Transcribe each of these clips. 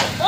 哎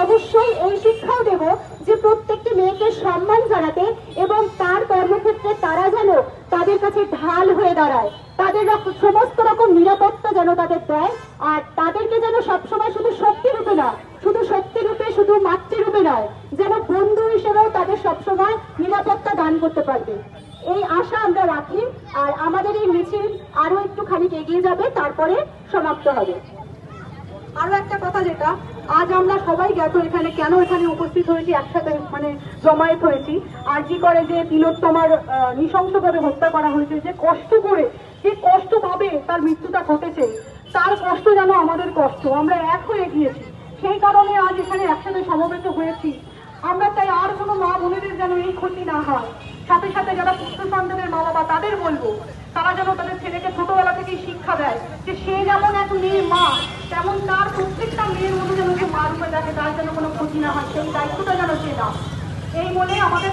অবশ্যই এই শিক্ষাও দেব যে প্রত্যেকটি মেয়েকে সম্মান জানাতে এবং তার কর্মক্ষেত্রে তারা যেন তাদের কাছে ঢাল হয়ে দাঁড়ায়। তাদের সমস্ত রকম নিরাপত্তা যেন তাদের দেয় আর তাদেরকে যেন সবসময় শুধু শক্তি রূপে না, শুধু শক্তি রূপে শুধু মাতৃরূপে নয়, যেন বন্ধু হিসেবেও তাদের সবসময় নিরাপত্তা দান করতে পারবে। এই আশা আমরা রাখি আর আমাদের এই মিছিল আরও একটু খানিক এগিয়ে যাবে, তারপরে সমাপ্ত হবে। আরও একটা কথা যেটা আজ আমরা সবাই জ্ঞাত এখানে। কেন এখানে উপস্থিত হয়েছি? একসাথে মানে জমায়েত হয়েছি। আর কি করে যে তিলোত্তমার নৃশংসভাবে হত্যা করা হয়েছে, যে কষ্ট করে, যে কষ্ট পাবে তার মৃত্যুটা ঘটেছে, তার কষ্ট যেন আমাদের কষ্ট। আমরা এক হয়ে গিয়েছি। সেই কারণে আজ এখানে একসাথে সমবেত হয়েছি। আমরা তাই আর কোনো মা বোনেদের যেন এই ক্ষতি না হয়। সাথে সাথে যারা পুত্র সন্তানের মা বাবা তাদের বলব তারা যেন তাদের ছেলেকে ছোটবেলা থেকেই শিক্ষা দেয় যে সে যেমন এক মেয়ে মা তেমন তার প্রত্যেকটা মেয়ের মধ্যে যেন সে মা রূপে দেখে তার যেন কোনো ক্ষতি না হয় সেই দায়িত্বটা যেন সে না এই আমাদের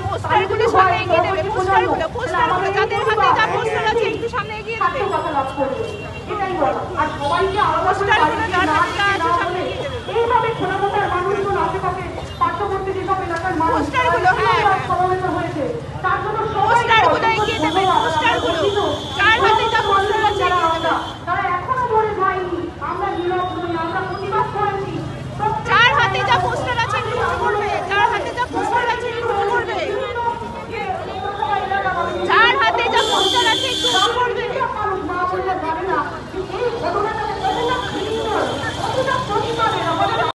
যেসব এলাকার সমাবেত হয়েছে। তার জন্য সবাই